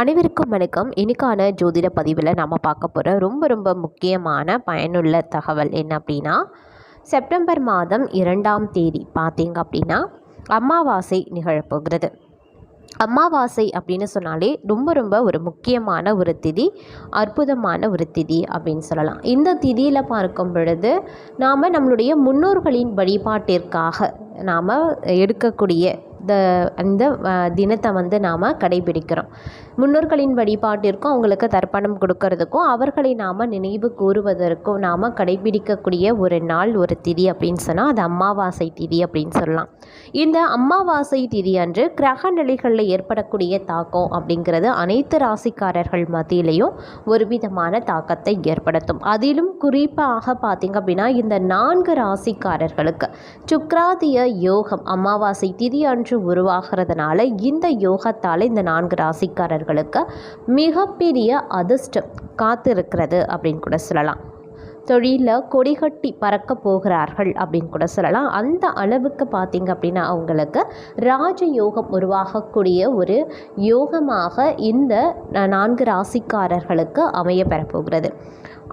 அனைவருக்கும் வணக்கம். இன்னைக்கான ஜோதிட பதிவில் நம்ம பார்க்க போகிற ரொம்ப ரொம்ப முக்கியமான பயனுள்ள தகவல் என்ன அப்படின்னா செப்டம்பர் மாதம் இரண்டாம் தேதி பார்த்தீங்க அப்படின்னா அமாவாசை நிகழப்போகிறது. அமாவாசை அப்படின்னு சொன்னாலே ரொம்ப ரொம்ப ஒரு முக்கியமான ஒரு திதி அற்புதமான ஒரு திதி அப்படின்னு சொல்லலாம். இந்த திதியில் பார்க்கும் பொழுது நாம் நம்மளுடைய முன்னோர்களின் வழிபாட்டிற்காக நாம் எடுக்கக்கூடிய இந்த அந்த தினத்தை வந்து நாம் கடைபிடிக்கிறோம். முன்னோர்களின் வழிபாட்டிற்கும் அவங்களுக்கு தர்ப்பணம் கொடுக்கறதுக்கும் அவர்களை நாம் நினைவு கூறுவதற்கும் நாம் கடைபிடிக்கக்கூடிய ஒரு நாள் ஒரு திதி அப்படின்னு சொன்னால் அது அம்மாவாசை திதி அப்படின்னு சொல்லலாம். இந்த அம்மாவாசை திதி அன்று கிரக நிலைகளில் ஏற்படக்கூடிய தாக்கம் அப்படிங்கிறது அனைத்து ராசிக்காரர்கள் மத்தியிலையும் ஒரு விதமான தாக்கத்தை ஏற்படுத்தும். அதிலும் குறிப்பாக பார்த்திங்க அப்படின்னா இந்த நான்கு ராசிக்காரர்களுக்கு சுக்ராதிய யோகம் அமாவாசை திதி அன்று உருவாகிறதுனால இந்த யோகத்தால் இந்த நான்கு ராசிக்காரர்களுக்கு மிகப்பெரிய அதிர்ஷ்டம் காத்திருக்கிறது அப்படின்னு கூட சொல்லலாம். தொழிலில் கொடிகட்டி பறக்க போகிறார்கள் அப்படின்னு கூட சொல்லலாம். அந்த அளவுக்கு பார்த்திங்க அப்படின்னா அவங்களுக்கு ராஜயோகம் உருவாகக்கூடிய ஒரு யோகமாக இந்த நான்கு ராசிக்காரர்களுக்கு அமைய பெறப்போகிறது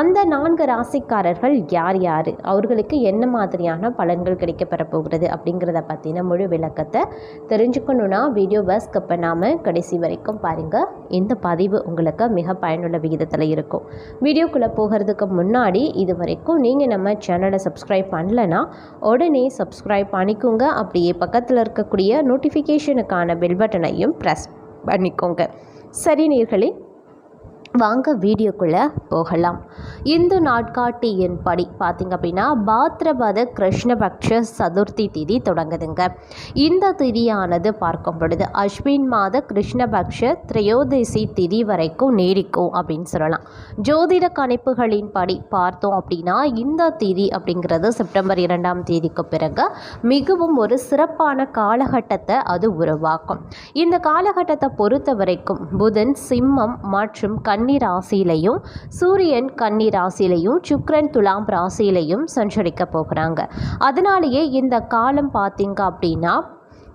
அந்த நான்கு ராசிக்காரர்கள் யார் யார்? அவர்களுக்கு என்ன மாதிரியான பலன்கள் கிடைக்கப்பெற போகிறது அப்படிங்கிறத பற்றின முழு விளக்கத்தை தெரிஞ்சுக்கணுன்னா வீடியோ பஸ் பண்ணாமல் கடைசி வரைக்கும் பாருங்கள் இந்த பதிவு உங்களுக்கு மிக பயனுள்ள விகிதத்தில் இருக்கும். வீடியோக்குள்ளே போகிறதுக்கு முன்னாடி இது வரைக்கும் நீங்கள் நம்ம சேனலை சப்ஸ்கிரைப் பண்ணலன்னா உடனே சப்ஸ்கிரைப் பண்ணிக்கோங்க. அப்படியே பக்கத்தில் இருக்கக்கூடிய நோட்டிஃபிகேஷனுக்கான பெல் பட்டனையும் ப்ரெஸ் பண்ணிக்கோங்க. சரி நீர்களே வாங்க வீடியோக்குள்ளே போகலாம். இந்து நாட்காட்டியின் படி பார்த்திங்க அப்படின்னா பாத்ரபத கிருஷ்ணபக்ஷ சதுர்த்தி திதி தொடங்குதுங்க. இந்த திதியானது பார்க்கும் பொழுது அஸ்வின் மாத கிருஷ்ணபக்ஷ திரையோதசி திதி வரைக்கும் நீடிக்கும் அப்படின்னு சொல்லலாம். ஜோதிட கணிப்புகளின் படி பார்த்தோம் அப்படின்னா இந்த திதி அப்படிங்கிறது செப்டம்பர் இரண்டாம் தேதிக்கு பிறகு மிகவும் ஒரு சிறப்பான காலகட்டத்தை அது உருவாக்கும். இந்த காலகட்டத்தை பொறுத்த வரைக்கும் புதன் சிம்மம் மற்றும் கண் கன்னி ராசியிலையும் சூரியன் கன்னி ராசியிலையும் சுக்ரன் துலாம் ராசியிலையும் சஞ்சரிக்க போகிறாங்க. அதனாலேயே இந்த காலம் பார்த்தீங்க அப்படின்னா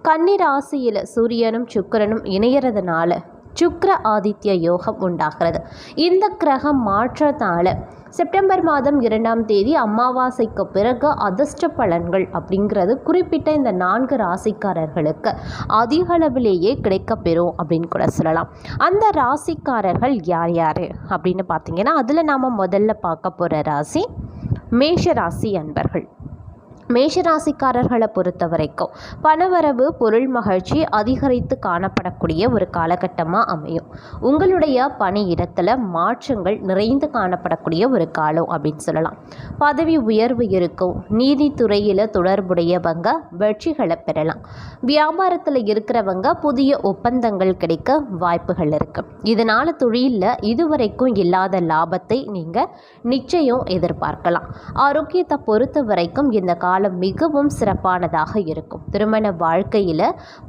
கன்னி ராசியில் சூரியனும் சுக்கரனும் இணையிறதுனால சுக்ர ஆதித்ய யோகம் உண்டாகிறது. இந்த கிரகம் மாற்றத்தால் செப்டம்பர் மாதம் இரண்டாம் தேதி அமாவாசைக்கு பிறகு அதிர்ஷ்ட பலன்கள் அப்படிங்கிறது குறிப்பிட்ட இந்த நான்கு ராசிக்காரர்களுக்கு அதிக அளவிலேயே கிடைக்கப்பெறும் அப்படின்னு கூட சொல்லலாம். அந்த ராசிக்காரர்கள் யார் யார் அப்படின்னு பார்த்தீங்கன்னா அதில் நாம் முதல்ல பார்க்க போகிற ராசி மேஷ ராசி அன்பர்கள். மேஷராசிக்காரர்களை பொறுத்த வரைக்கும் பணவரவு பொருள் மகிழ்ச்சி அதிகரித்து காணப்படக்கூடிய ஒரு காலகட்டமாக அமையும். உங்களுடைய பணி இடத்துல மாற்றங்கள் நிறைந்து காணப்படக்கூடிய ஒரு காலம் அப்படின்னு சொல்லலாம். பதவி உயர்வு இருக்கும். நீதித்துறையில் தொடர்புடையவங்க வெற்றிகளை பெறலாம். வியாபாரத்தில் இருக்கிறவங்க புதிய ஒப்பந்தங்கள் கிடைக்க வாய்ப்புகள் இருக்கு. இதனால் தொழிலில் இதுவரைக்கும் இல்லாத லாபத்தை நீங்கள் நிச்சயம் எதிர்பார்க்கலாம். ஆரோக்கியத்தை பொறுத்த வரைக்கும் இந்த கால காலம் மிகவும் சிறப்பானதாக இருக்கும். திருமண வாழ்க்கையில்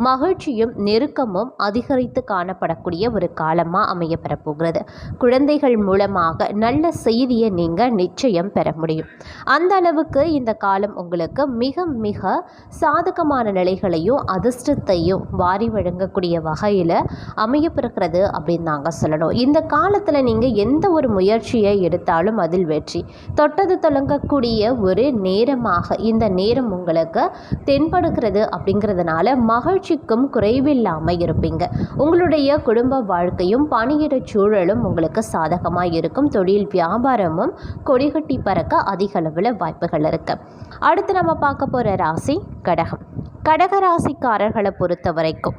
மகிழ்ச்சியும் நெருக்கமும் அதிகரித்து காணப்படக்கூடிய ஒரு காலமாக அமைய பெறப்போகிறது குழந்தைகள் மூலமாக நல்ல செய்தியை நீங்கள் நிச்சயம் பெற முடியும். அந்த அளவுக்கு இந்த காலம் உங்களுக்கு மிக மிக சாதகமான நிலைகளையும் அதிர்ஷ்டத்தையும் வாரி வழங்கக்கூடிய வகையில் அமையப்பெறுகிறது அப்படின்னு நாங்கள் சொல்லணும். இந்த காலத்தில் நீங்கள் எந்த ஒரு முயற்சியை எடுத்தாலும் அதில் வெற்றி. தொட்டது தொடங்கக்கூடிய ஒரு நேரமாக இந்த இந்த நேரம் உங்களுக்கு தென்படுகிறது அப்படிங்கிறதுனால மகிழ்ச்சிக்கும் குறைவில்லாமல் இருப்பீங்க. உங்களுடைய குடும்ப வாழ்க்கையும் பணியிட சூழலும் உங்களுக்கு சாதகமாக இருக்கும். தொழில் வியாபாரமும் கொடிகட்டி பறக்க அதிக அளவில் வாய்ப்புகள் இருக்குது அடுத்து நம்ம பார்க்க போகிற ராசி கடகம். கடகராசிக்காரர்களை பொறுத்த வரைக்கும்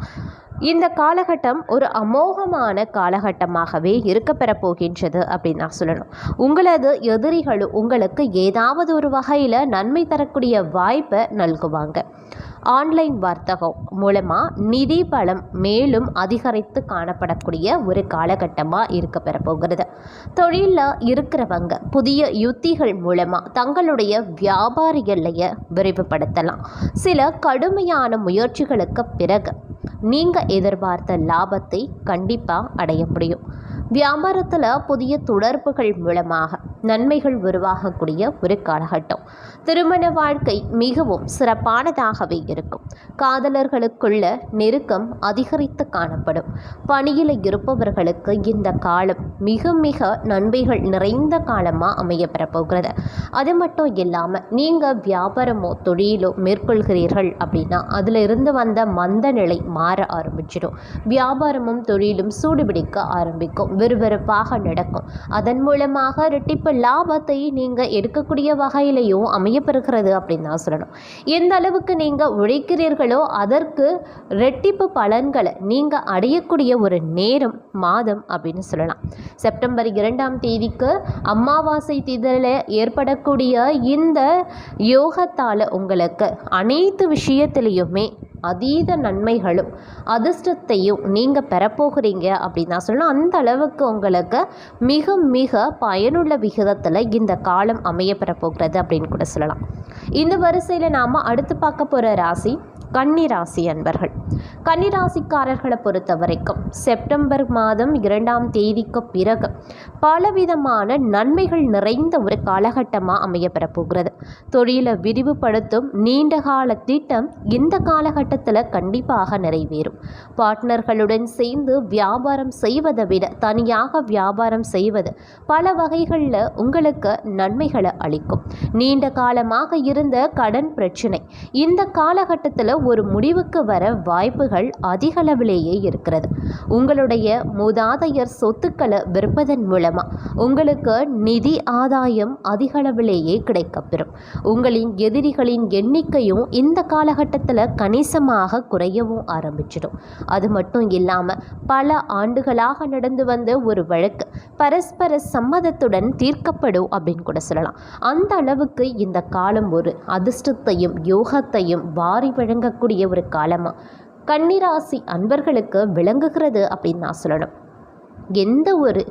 இந்த காலகட்டம் ஒரு அமோகமான காலகட்டமாகவே இருக்க போகின்றது அப்படின்னு நான் சொல்லணும். உங்களது எதிரிகளும் உங்களுக்கு ஏதாவது ஒரு வகையில் நன்மை தரக்கூடிய வாய்ப்பை நல்குவாங்க. ஆன்லைன் வர்த்தகம் மூலமாக நிதி பலம் மேலும் அதிகரித்து காணப்படக்கூடிய ஒரு காலகட்டமாக இருக்க பெறப்போகிறது தொழிலில் இருக்கிறவங்க புதிய யுத்திகள் மூலமாக தங்களுடைய வியாபார எல்லையை விரிவுபடுத்தலாம். சில கடுமையான முயற்சிகளுக்கு பிறகு நீங்கள் எதிர்பார்த்த லாபத்தை கண்டிப்பாக அடைய முடியும். வியாபாரத்தில் புதிய தொடர்புகள் மூலமாக நன்மைகள் உருவாகக்கூடிய ஒரு காலகட்டம். திருமண வாழ்க்கை மிகவும் சிறப்பானதாகவே இருக்கும். காதலர்களுக்குள்ள நெருக்கம் அதிகரித்து காணப்படும். பணியில் இருப்பவர்களுக்கு இந்த காலம் மிக மிக நன்மைகள் நிறைந்த காலமாக அமையப்பெறப்போகிறது அது மட்டும் இல்லாமல் நீங்கள் வியாபாரமோ தொழிலோ மேற்கொள்கிறீர்கள் அப்படின்னா அதில் இருந்து வந்த மந்த நிலை மாற ஆரம்பிச்சிடும். வியாபாரமும் தொழிலும் சூடுபிடிக்க ஆரம்பிக்கும். விறுவிறுப்பாக நடக்கும். அதன் மூலமாக ரெட்டிப்பு லாபத்தை நீங்கள் எடுக்கக்கூடிய வகையிலையும் அமையப்பெறுகிறது அப்படின்னு தான் சொல்லணும். எந்த அளவுக்கு நீங்கள் உழைக்கிறீர்களோ அதற்கு ரெட்டிப்பு பலன்களை நீங்கள் அடையக்கூடிய ஒரு நேரம் மாதம் அப்படின்னு சொல்லலாம். செப்டம்பர் இரண்டாம் தேதிக்கு அமாவாசை திதல ஏற்படக்கூடிய இந்த யோகத்தால் உங்களுக்கு அனைத்து விஷயத்திலையுமே அதீத நன்மைகளும் அதிர்ஷ்டத்தையும் நீங்கள் பெறப்போகிறீங்க அப்படின்னு தான் சொல்லணும். அந்த அளவுக்கு உங்களுக்கு மிக மிக பயனுள்ள விகிதத்தில் இந்த காலம் அமைய பெறப்போகிறது அப்படின்னு கூட சொல்லலாம். இந்த வரிசையில் நாம் அடுத்து பார்க்க போகிற ராசி கன்னிராசி அன்பர்கள். கன்னிராசிக்காரர்களை பொறுத்த வரைக்கும் செப்டம்பர் மாதம் இரண்டாம் தேதிக்கு பிறகு பலவிதமான நன்மைகள் நிறைந்த ஒரு காலகட்டமாக அமையப்பெற போகிறது. தொழிலை விரிவுபடுத்தும் நீண்ட கால திட்டம் இந்த காலகட்டத்தில் கண்டிப்பாக நிறைவேறும். பார்ட்னர்களுடன் சேர்ந்து வியாபாரம் செய்வதை விட தனியாக வியாபாரம் செய்வது பல வகைகளில் உங்களுக்கு நன்மைகளை அளிக்கும். நீண்ட காலமாக இருந்த கடன் பிரச்சனை இந்த காலகட்டத்தில் ஒரு முடிவுக்கு வர வாய்ப்புகள் அதிகளவிலேயே இருக்கிறது. உங்களுடைய மூதாதையர் சொத்துக்களை விற்பதன் மூலமாக உங்களுக்கு நிதி ஆதாயம் அதிகளவிலேயே கிடைக்கப்பெறும். உங்களின் எதிரிகளின் எண்ணிக்கையும் இந்த காலகட்டத்தில் கணிசமாக குறையவும் ஆரம்பிச்சிடும். அது மட்டும் இல்லாமல் பல ஆண்டுகளாக நடந்து வந்த ஒரு வழக்கு பரஸ்பர சம்மதத்துடன் தீர்க்கப்படும் அப்படின்னு கூட சொல்லலாம். அந்த அளவுக்கு இந்த காலம் ஒரு அதிர்ஷ்டத்தையும் யோகத்தையும் வாரி வழங்க வழங்கக்கூடிய ஒரு காலமாக கன்னிராசி அன்பர்களுக்கு விளங்குகிறது அப்படின்னு நான் சொல்லணும். எந்த ஒரு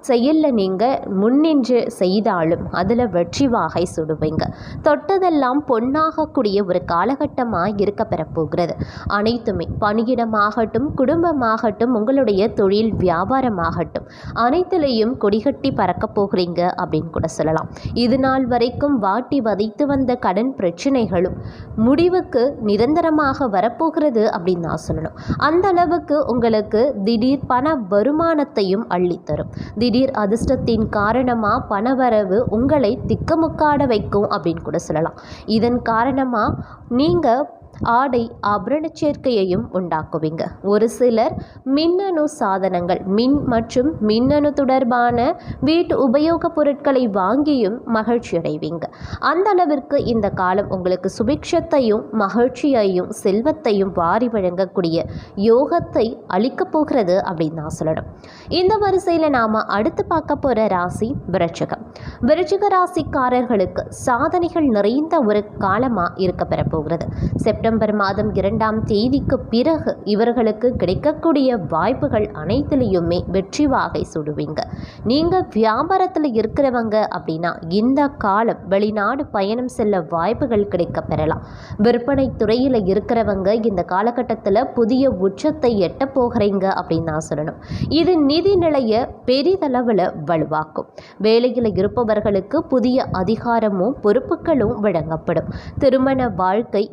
செயலில் நீங்கள் முன்னின்று செய்தாலும் அதில் வெற்றி வாகை சுடுவீங்க. தொட்டதெல்லாம் பொன்னாகக்கூடிய ஒரு காலகட்டமாக இருக்க பெறப்போகிறது. அனைத்துமே பணியிடமாகட்டும் குடும்பமாகட்டும் உங்களுடைய தொழில் வியாபாரமாகட்டும் அனைத்திலையும் கொடிகட்டி பறக்கப் போகிறீங்க அப்படின்னு கூட சொல்லலாம். இது நாள் வரைக்கும் வாட்டி வதைத்து வந்த கடன் பிரச்சனைகளும் முடிவுக்கு நிரந்தரமாக வரப்போகிறது அப்படின்னு நான் சொல்லணும். அந்த அளவுக்கு உங்களுக்கு திடீர் பண வருமானத்தை வருமானத்தையும் அள்ளித்தரும். திடீர் அதிர்ஷ்டத்தின் காரணமாக பணவரவு உங்களை திக்கமுக்காட வைக்கும் அப்படின்னு கூட சொல்லலாம். இதன் காரணமாக நீங்கள் ஆடை ஆபரண சேர்க்கையையும் உண்டாக்குவீங்க. ஒரு சிலர் மின்னணு சாதனங்கள் மின் மற்றும் மின்னணு தொடர்பான வீட்டு உபயோகப் பொருட்களை வாங்கியும் மகிழ்ச்சி அடைவீங்க. அந்த அளவிற்கு இந்த காலம் உங்களுக்கு சுபிக்ஷத்தையும் மகிழ்ச்சியையும் செல்வத்தையும் வாரி வழங்கக்கூடிய யோகத்தை அளிக்கப் போகிறது அப்படின்னு நான் சொல்லணும். இந்த வரிசையில் நாம் அடுத்து பார்க்க போகிற ராசி விரட்சகம் விரட்சக ராசிக்காரர்களுக்கு சாதனைகள் நிறைந்த ஒரு காலமாக இருக்க பெறப்போகிறது செப்டம்பர் மாதம் இரண்டாம் தேதிக்கு பிறகு இவர்களுக்கு கிடைக்கக்கூடிய வாய்ப்புகள் அனைத்துலேயுமே வெற்றி வாகை சுடுவீங்க. நீங்கள் வியாபாரத்தில் இருக்கிறவங்க அப்படின்னா இந்த காலம் வெளிநாடு பயணம் செல்ல வாய்ப்புகள் கிடைக்க பெறலாம். விற்பனை துறையில் இருக்கிறவங்க இந்த காலகட்டத்தில் புதிய உச்சத்தை எட்ட போகிறீங்க அப்படின்னு நான் சொல்லணும். இது நிதி நிலையை பெரிதளவில் வலுவாக்கும். வேலையில் இருப்பவர்களுக்கு புதிய அதிகாரமும் பொறுப்புகளும் வழங்கப்படும். திருமண வாழ்க்கை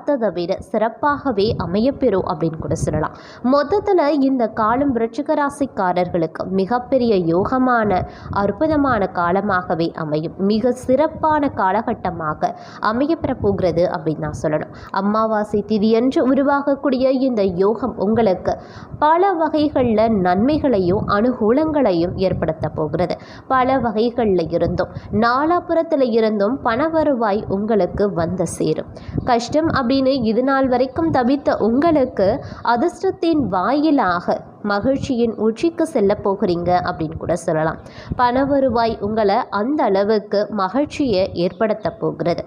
பார்த்ததை விட சிறப்பாகவே அமையப்பெறும் அப்படின்னு கூட சொல்லலாம். மொத்தத்தில் இந்த காலம் விருச்சிகராசிக்காரர்களுக்கு மிகப்பெரிய யோகமான அற்புதமான காலமாகவே அமையும். மிக சிறப்பான காலகட்டமாக அமையப்பெற போகிறது அப்படின்னு நான் சொல்லணும். அமாவாசை திதியன்று உருவாகக்கூடிய இந்த யோகம் உங்களுக்கு பல வகைகளில் நன்மைகளையும் அனுகூலங்களையும் ஏற்படுத்த போகிறது. பல வகைகளில் இருந்தும் நாலாபுரத்தில் இருந்தும் பண வருவாய் உங்களுக்கு வந்து சேரும். கஷ்டம் அப்படின்னு இது நாள் வரைக்கும் தவித்த உங்களுக்கு அதிர்ஷ்டத்தின் வாயிலாக மகிழ்ச்சியின் உச்சிக்கு செல்ல போகிறீங்க அப்படின்னு கூட சொல்லலாம். பண வருவாய் உங்களை அந்த அளவுக்கு மகிழ்ச்சியை ஏற்படுத்த போகிறது.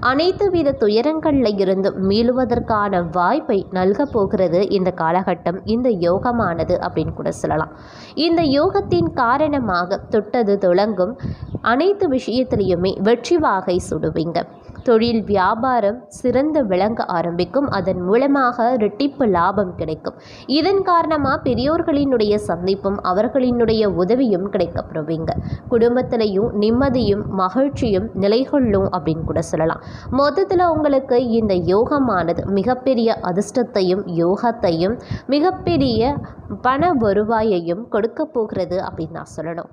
அனைத்து வித துயரங்களில் இருந்தும் மீளுவதற்கான வாய்ப்பை நல்க போகிறது இந்த காலகட்டம் இந்த யோகமானது அப்படின்னு கூட சொல்லலாம். இந்த யோகத்தின் காரணமாக தொட்டது தொடங்கும் அனைத்து விஷயத்திலையுமே வெற்றி வாகை சுடுவீங்க. தொழில் வியாபாரம் சிறந்து விளங்க ஆரம்பிக்கும். அதன் மூலமாக ரெட்டிப்பு லாபம் கிடைக்கும். இதன் காரணமாக பெரியோர்களினுடைய சந்திப்பும் அவர்களினுடைய உதவியும் கிடைக்கப்படுவீங்க. குடும்பத்திலையும் நிம்மதியும் மகிழ்ச்சியும் நிலைகொள்ளும் அப்படின்னு கூட சொல்லலாம். மொத்தத்தில் உங்களுக்கு இந்த யோகமானது மிகப்பெரிய அதிர்ஷ்டத்தையும் யோகத்தையும் மிகப்பெரிய பண வருவாயையும் கொடுக்க போகிறது அப்படின்னு நான் சொல்லணும்.